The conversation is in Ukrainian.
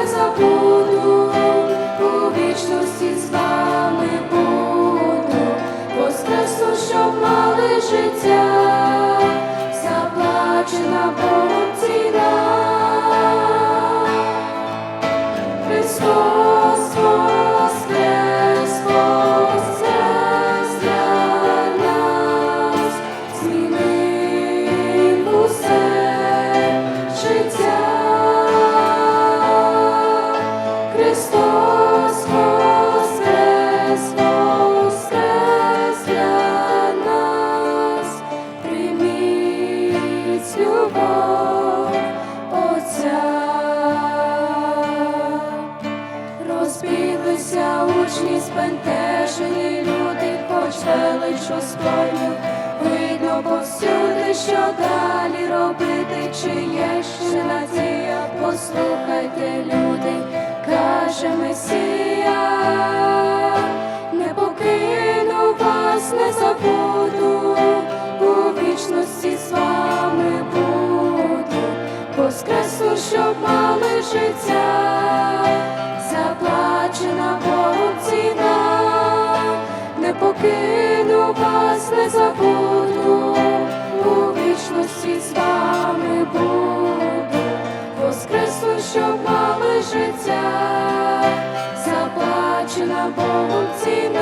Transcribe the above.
не забуду у вічності. страшні спентежені люди, почали, величу спою, видно повсюди, що далі робити, чи є ще надія, послухайте, люди, каже Месія, не покину вас, не забуду, у вічності з вами буду, Воскресу, щоб мали життя. Заплачена Бога покину вас, не забуду, у вічності з вами буду, воскресну, щоб мали життя, заплачена Богом ціна,